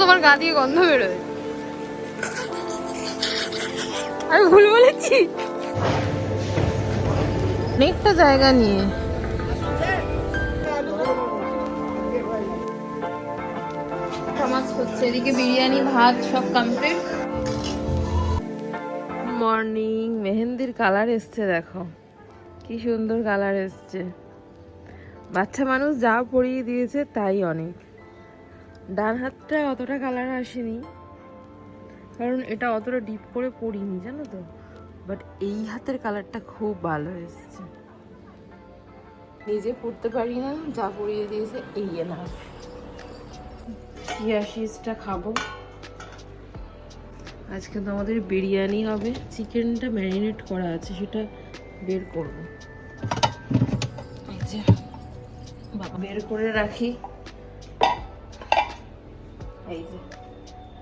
তোমার গা দিয়ে গন্ধ বেরোয়। আমি ভুল বলেছি? অনেকটা জায়গা নিয়ে। সমাজ হচ্ছে, এদিকে বিরিয়ানি, ভাত সব কমপ্লিট মর্নিং মেহেন্দির কালার এসছে, দেখো। কি সুন্দর কালার এসছে। বাচ্চা মানুষ যা পরিয়ে দিয়েছে, তাই অনেক। ডান হাতটা অতটা কালার আসেনি। কারণ এটা অতটা ডিপ করে পরিনি জানো তো? বাট এই হাতের কালারটা খুব ভালো এসছে। নিজে পড়তে পারি না যা পরিয়ে দিয়েছে এই না। ইয়াশিসটা খাব আজকে তো আমাদের বিরিয়ানি হবে। চিকেনটা ম্যারিনেট করা আছে সেটা বের করব। বের করে রাখি। এই যে।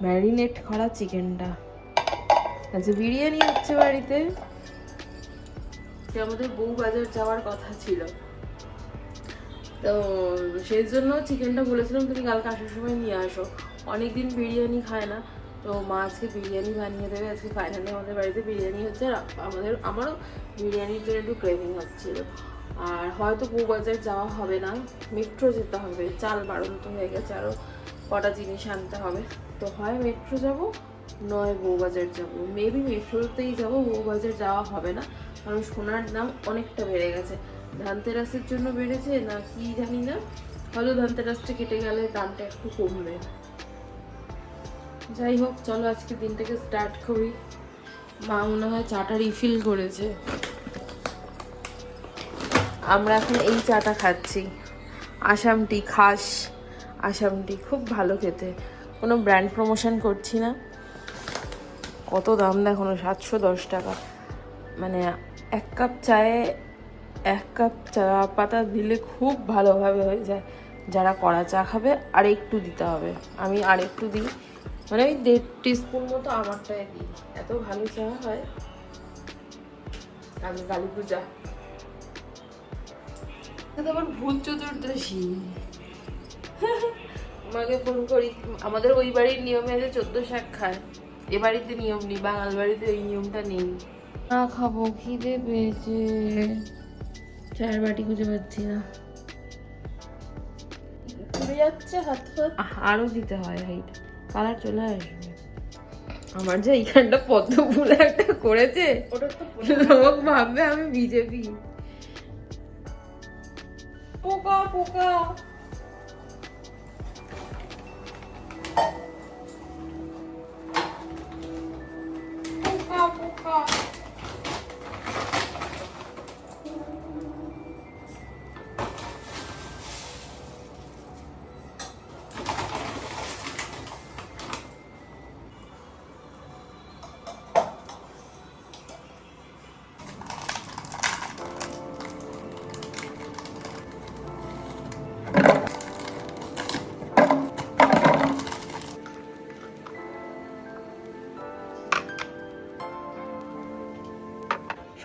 ম্যারিনেট করা চিকেনটা। আচ্ছা বিরিয়ানি হচ্ছে বাড়িতে? আমাদের বউ বাজার যাওয়ার কথা ছিল। তো সেই জন্য চিকেনটা বলেছিলাম তুমি কালকে আসার সময় নিয়ে আসো। অনেকদিন বিরিয়ানি খায় না। তো মা আজকে বিরিয়ানি বানিয়ে দেবে। আজকে ফাইনালি আমাদের বাড়িতে বিরিয়ানি হচ্ছে। আর আমাদের আমারও বিরিয়ানির জন্য একটু ক্রেভিং হচ্ছিল। আর হয়তো বউবাজার যাওয়া হবে না মেট্রো যেতে হবে, চাল বাড়ন্ত হয়ে গেছে আরও কটা জিনিস আনতে হবে। তো হয় মেট্রো যাব, নয় বউবাজার যাব। মেবি মেট্রোতেই যাব বউবাজার যাওয়া হবে না, কারণ সোনার দাম অনেকটা বেড়ে গেছে। ধানতেরাসের জন্য বেড়েছে না কি জানি না হয়তো ধানতেরাসটা কেটে গেলে দামটা একটু কমবে। যাই হোক, চলো আজকে দিনটাকে স্টার্ট করি। মা মনে হয় চাটা রিফিল করেছে। আমরা এখন এই চাটা খাচ্ছি। আসাম টি খাস। আসাম টি খুব ভালো খেতে। কোনো ব্র্যান্ড প্রমোশন করছি না। কত দাম দেখো সাতশো দশ টাকা। মানে এক কাপ চায়ে এক কাপ চা পাতা দিলে খুব ভালোভাবে হয়ে যায়। যারা কড়া চা খাবে আর একটু দিতে হবে। আমি আর একটু দিই। মানে ওই দেড় টিস্পুন মতো আমারটায় দিই। এত ভালো চা হয়। আজ কালী পূজা আবার ভূত চতুর্দশী। মাকে ফোন করি। আমাদের ওই বাড়ির নিয়মে আছে চোদ্দ শাক খায় এ বাড়িতে নিয়ম নেই বাঙাল বাড়িতে এই নিয়মটা নেই। না খাব খিদে পেয়েছে। চায়ের বাটি খুঁজে পাচ্ছি না। চলে যাচ্ছে হাত ফাত। আরও দিতে হয় হাইট কালার চলে আসবে। আমার যে এইখানটা পদ্ম ফুল একটা করেছে লোক ভাববে আমি বিজেপি। 不够，不够。不够，不够。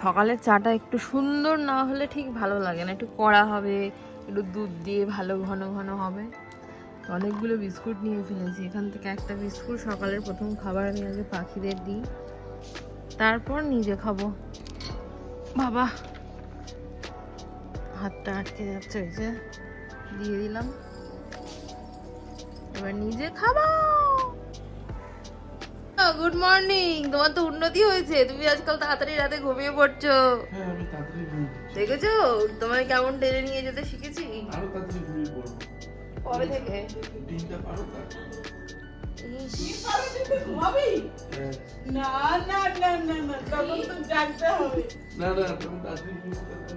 সকালের চাটা একটু সুন্দর না হলে ঠিক ভালো লাগে না। একটু কড়া হবে, একটু দুধ দিয়ে ভালো ঘন ঘন হবে। অনেকগুলো বিস্কুট নিয়ে ফেলেছি। এখান থেকে একটা বিস্কুট সকালের প্রথম খাবার আমি আগে পাখিদের দিই। তারপর নিজে খাব। বাবা, হাতটা আটকে যাচ্ছে, ওই যে দিয়ে দিলাম। এবার নিজে খাব! Good morning. তোমার তো উন্নতি হয়েছে। তুমি আজকাল তাড়াতাড়ি রাতে ঘুমিয়ে পড়ছো। হ্যাঁ। দেখেছ? তোমায় কেমন টেনে নিয়ে যেতে শিখেছি? কবে থেকে? ইস, হ্যাঁ। না না না না না তখন তো জাগতে হবে। না না তুমি তাড়াতাড়ি ঘুমিয়ে পড়ো।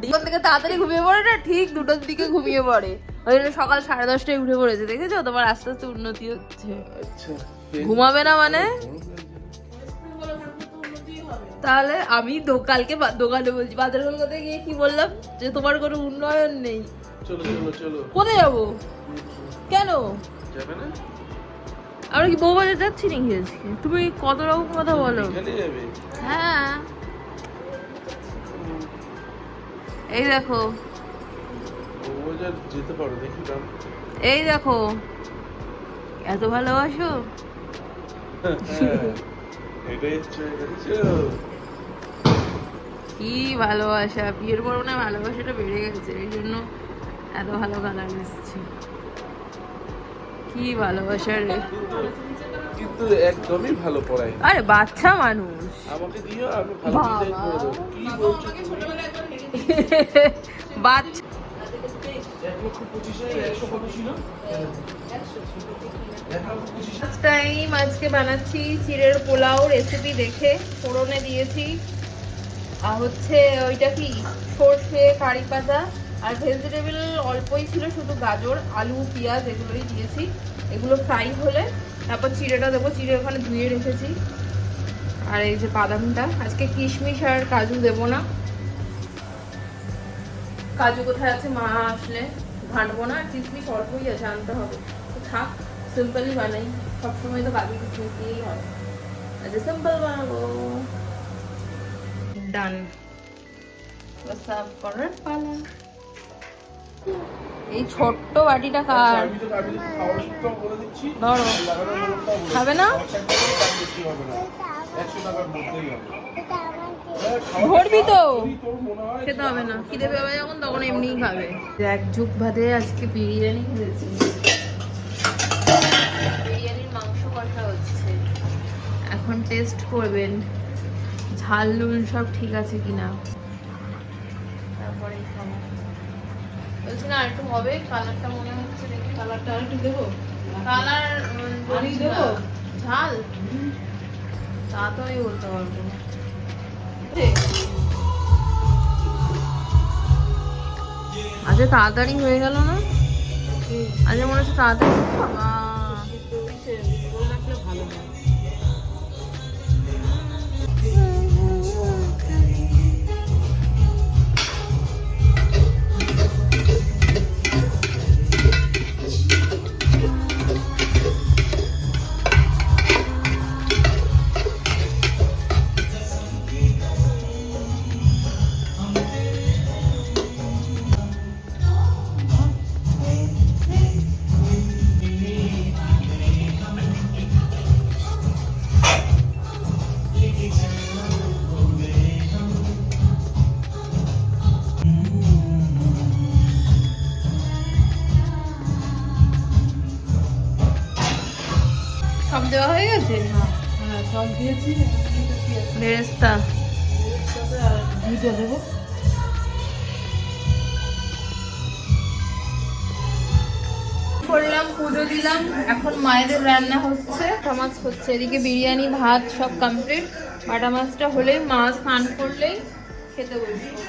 দুটোর থেকে তাড়াতাড়ি ঘুমিয়ে পড়ে না? ঠিক দুটোর দিকে ঘুমিয়ে পড়ে। ওই জন্য সকাল সাড়ে দশটায় উঠে পড়েছে। দেখেছ? তোমার আস্তে আস্তে উন্নতি হচ্ছে। আচ্ছা। ঘুমাবে না মানে? বলে থাকলে তো উন্নতি হবে তাহলে আমি দো- কালকে দোকানে বলছি বাজার কলকাতায় গিয়ে কি বললাম? যে তোমার কোনো উন্নয়ন নেই। চলো চলো চলো। কোথায় যাব? কেন? আমরা কি বউ বাজার যাচ্ছি নাকি আজকে? তুমি কত রকম কথা বলো। হ্যাঁ। এই দেখো। যেতে পারো দেখি এই দেখো। এত ভালোবাসো হ্যাঁ, এটাই হচ্ছে দেখেছ? কি ভালোবাসা? বিয়ের পর ভালোবাসাটা বেড়ে গেছে এই জন্য এত ভালো কালার এসছে। কি ভালোবাসা রে। কিন্তু একদমই ভালো পড়াই আরে বাচ্চা মানুষ। আমাকে দিও আমি ভালো ডিজাইন করে দেবো। কি বলছো তুমি? বাচ্চা টাইম আজকে বানাচ্ছি চিড়ের পোলাও রেসিপি দেখে। ফোড়নে দিয়েছি। আর হচ্ছে ওইটা কি? সর্ষে, কারি পাতা আর ভেজিটেবল অল্পই ছিল, শুধু গাজর, আলু, পেঁয়াজ এগুলোই দিয়েছি। এগুলো ফ্রাই হলে তারপর চিড়েটা দেবো। চিড়ে ওখানে ধুয়ে রেখেছি। আর এই যে বাদামটা। আজকে কিশমিশ আর কাজু দেবো না। কাজু কোথায় আছে মা আসলে? ঘাঁটবো না আর কিশমিশ অল্পই আছে আনতে হবে। তো থাক সিম্পলই বানাই। সবসময় তো কাজু কিশমিশ দিয়েই হয়। আচ্ছা সিম্পল বানাবো। ডান সার্ভ করার পালা। এই ছোট্ট বাটিটা কার দিচ্ছি। ধরো। খাবে না? একশো টাকার মধ্যেই হবে। তো? খেতে হবে না। খিদে পেবে যখন তখন এমনিই খাবে। এক বাদে আজকে বিরিয়ানি খেয়েছি। বিরিয়ানির মাংস কষা হচ্ছে। এখন টেস্ট করবেন। ঝাল নুন সব ঠিক আছে কিনা। তারপরে খাব। বলছি না একটু হবে কালারটা মনে হচ্ছে দেখি। কালারটা আর একটু দেবো? কালার দেবো? ঝাল? তা তো আমি বলতে পারব না। আচ্ছা তাড়াতাড়ি হয়ে গেল না? আচ্ছা মনে হচ্ছে তাড়াতাড়ি। বাবা, দেওয়া হয়ে গেছে? হ্যাঁ সব দিয়েছি। বেরেস্তা। দেবো। করলাম পুজো দিলাম। এখন মায়েদের রান্না হচ্ছে। মাছ হচ্ছে এদিকে বিরিয়ানি ভাত সব কমপ্লিট বাটা মাছটা হলেই মা স্নান করলেই খেতে বসবো।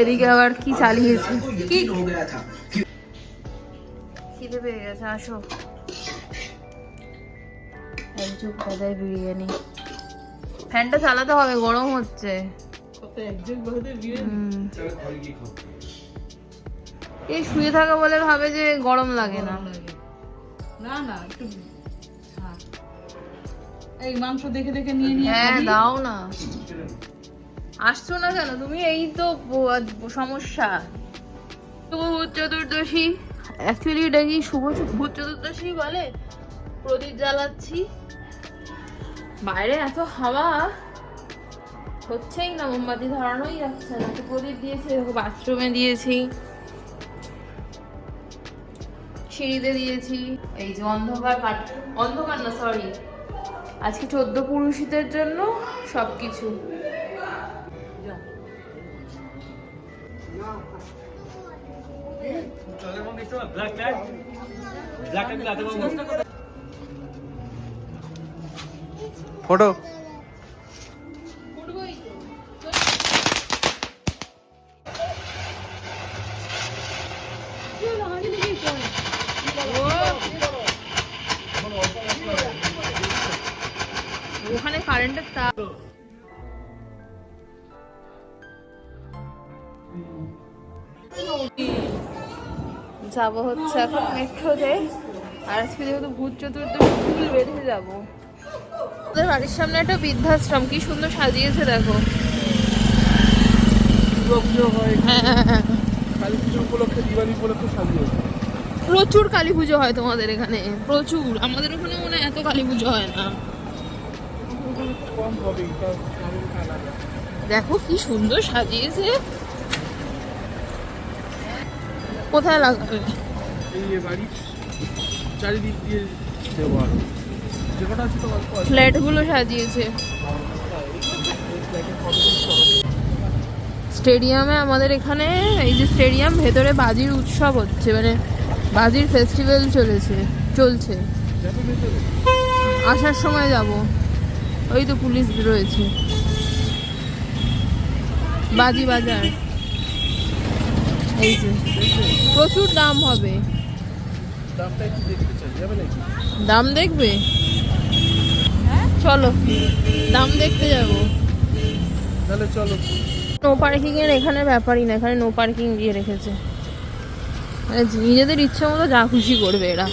এদিকে আবার কি চালিয়েছে? কি খিদে পেয়ে গেছে আসো। বিরিয়ানি। ফ্যানটা চালাতে হবে গরম হচ্ছে। এই শুয়ে থাকা বলে ভাবে যে গরম লাগে না। না না একটু হ্যাঁ। এই মাংস দেখে দেখে নিয়ে নিয়ে হ্যাঁ দাও না। আসছো না কেন? তুমি এই তো সমস্যা। শুভ চতুর্দশী। অ্যাকচুয়ালি এটা কি শুভ ভূত চতুর্দশী বলে? প্রদীপ জ্বালাচ্ছি। বাইরে এত হাওয়া? হচ্ছেই না মোমবাতি ধরানোই যাচ্ছে না। তো প্রদীপ দিয়েছি দেখো বাথরুমে দিয়েছি। সিঁড়িতে দিয়েছি। এই যে অন্ধকার কাট অন্ধকার না সরি আজকে চোদ্দ পুরুষিতের জন্য সবকিছু। ফটো। ওখানে কারেন্টের তার যাব হচ্ছে এখন মেট্রোতে। আর আজকে যেহেতু ভূত চতুর্দশী, ফুল বেঁধে যাব। ওদের বাড়ির সামনে একটা বৃদ্ধাশ্রম, কি সুন্দর সাজিয়েছে দেখো। প্রচুর কালী পুজো হয় তোমাদের এখানে, প্রচুর। আমাদের ওখানে মনে এত কালী পুজো হয় না। দেখো কি সুন্দর সাজিয়েছে। কোথায় লাগাবে? এই বাড়ি চারিদিক দিয়ে দেওয়াল যে কটা আছে তোমার? ফ্ল্যাটগুলো সাজিয়েছে। স্টেডিয়ামে আমাদের এখানে এই যে স্টেডিয়াম ভেতরে বাজির উৎসব হচ্ছে মানে বাজির ফেস্টিভ্যাল চলেছে চলছে। আসার সময় যাব। ওই তো পুলিশ রয়েছে। বাজি বাজার। এই যে প্রচুর দাম হবে। দাম দেখবে? চলো দাম দেখতে যাব। তাহলে চলো। নো পার্কিং এর এখানে ব্যাপারই না এখানে নো পার্কিং দিয়ে রেখেছে। মানে নিজেদের ইচ্ছে মতো যা খুশি করবে এরা।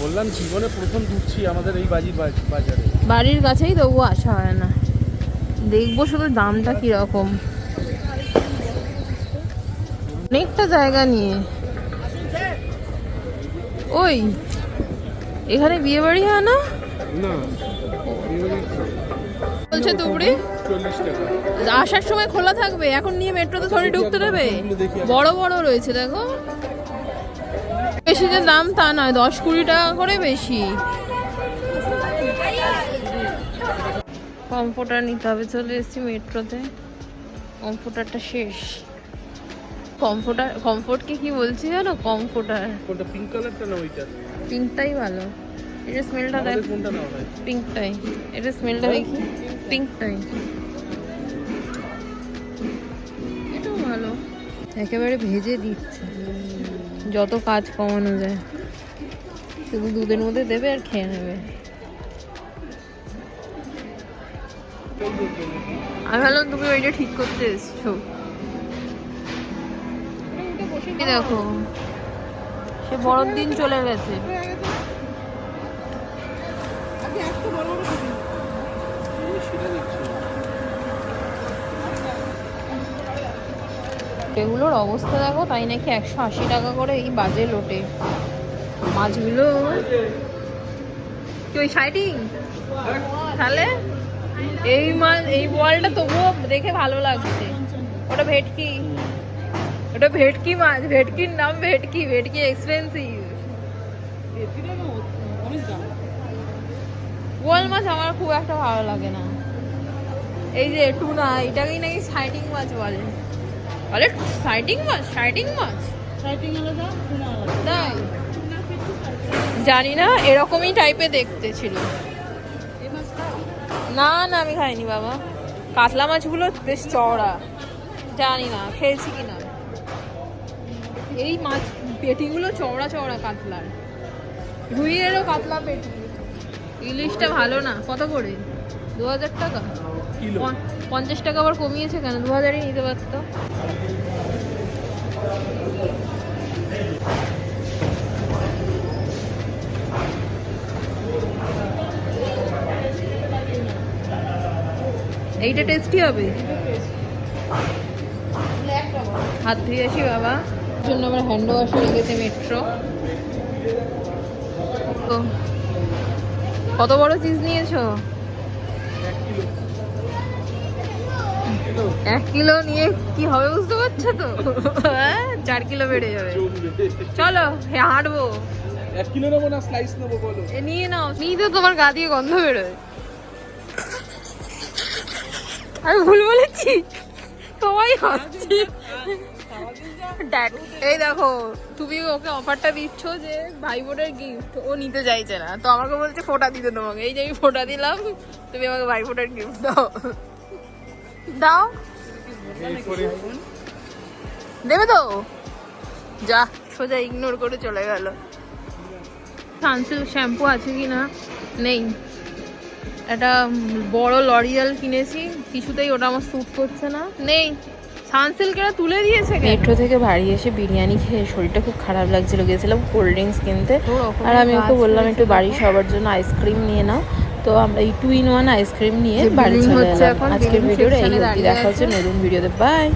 বললাম জীবনে প্রথম ঢুকছি আমাদের এই বাজির বাজারে। বাড়ির কাছেই তবু আসা হয় না। দেখব শুধু দামটা কীরকম। অনেকটা জায়গা নিয়ে। ওই এখানে বিয়ে বাড়ি হয় না? বলছে টাকা আসার সময় খোলা থাকবে এখন নিয়ে মেট্রোতে থোড়ি ঢুকতে দেবে। বড় বড় রয়েছে দেখো। বেশি যে দাম তা নয় দশ কুড়ি টাকা করে বেশি। কম্পিউটার নিতে হবে চলে এসেছি মেট্রোতে। কম্পিউটারটা শেষ। কম্পিউটার কমফোর্টকে কি বলছি জানো? কম্পিউটার কোনটা পিঙ্ক কালারটা না ওইটা? পিঙ্কটাই ভালো। এটা স্মেলটা দেখ। পিঙ্কটাই এটা স্মেলটা দেখি। পিঙ্কটাই এটাও ভালো। একেবারে ভেজে দিচ্ছে। যত কাজ কমানো যায়। শুধু দুধের মধ্যে দেবে আর খেয়ে নেবে। আমি ভাবলাম তুমি ওইটা ঠিক করতে এসছো। দেখো। সে বড় দিন চলে গেছে। এগুলোর অবস্থা দেখো, তাই নাকি একশো আশি টাকা করে এই বাজে লোটে মাছগুলো কি ওই সাইটিং তাহলে এই মাছ, এই বলটা তবুও দেখে ভালো লাগছে। ওটা ভেটকি। ওটা ভেটকি মাছ, ভেটকির নাম ভেটকি ভেটকি এক্সপেন্সিভ বোয়াল মাছ আমার খুব একটা ভালো লাগে না। এই যে টুনা, এটাকেই নাকি সাইটিং মাছ বলে। বলে সাইটিং মাছ সাইটিং মাছ। সাইটিং আলাদা টুনা আলাদা তাই জানি না এরকমই টাইপের দেখতে ছিল। না না আমি খাইনি বাবা। কাতলা মাছগুলো বেশ চওড়া। জানি না খেয়েছি কি না এই মাছ পেটিগুলো চওড়া চওড়া কাতলার। রুইয়েরও কাতলা পেটি। ইলিশটা ভালো না কত করে? দু হাজার টাকা পঞ্চাশ টাকা আবার কমিয়েছে কেন? দু হাজারই নিতে পারতো। এইটা টেস্টি হবে? হাত ধুয়ে আসি বাবা। জন্য আমার হ্যান্ড ওয়াশও লেগেছে মেট্রো কত বড় চিজ নিয়েছো? এক কিলো নিয়ে কি হবে বুঝতে পারছ তো? হ্যাঁ চার কিলো বেড়ে যাবে। চলো হাঁটবো। এক কিলো নেব না স্লাইস নেব বলো। এ নিয়ে নাও। নিয়ে তো তোমার গা দিয়ে গন্ধ বেরোয়। আমি ভুল বলেছি? সবাই হাসছি এই দেখো তুমি ওকে অফারটা দিচ্ছ যে ভাই বোনের গিফট ও নিতে চাইছে না। তো আমাকে বলছে ফোটা দিতে তোমাকে। এই যে আমি ফোটা দিলাম তুমি আমাকে ভাই ফোটার গিফট দাও। দাও। দেবে তো? যা সোজা ইগনোর করে চলে গেল। সানসিল্ক শ্যাম্পু আছে কি না নেই। একটা বড় লরিয়াল কিনেছি কিছুতেই ওটা আমার স্যুট করছে না। নেই। সানসিল্কেরা তুলে দিয়েছে মেট্রো থেকে বাড়ি এসে বিরিয়ানি খেয়ে শরীরটা খুব খারাপ লাগছিল। গেছিলাম কোল্ড ড্রিঙ্কস কিনতে। আর আমি ওকে বললাম একটু বাড়ির সবার জন্য আইসক্রিম নিয়ে নাও। তো আমরা এই টু ইন ওয়ান আইসক্রিম নিয়ে বাড়ি চলে এলাম। আজকের ভিডিওটা এই অবধি। দেখা হচ্ছে নতুন ভিডিওতে বাই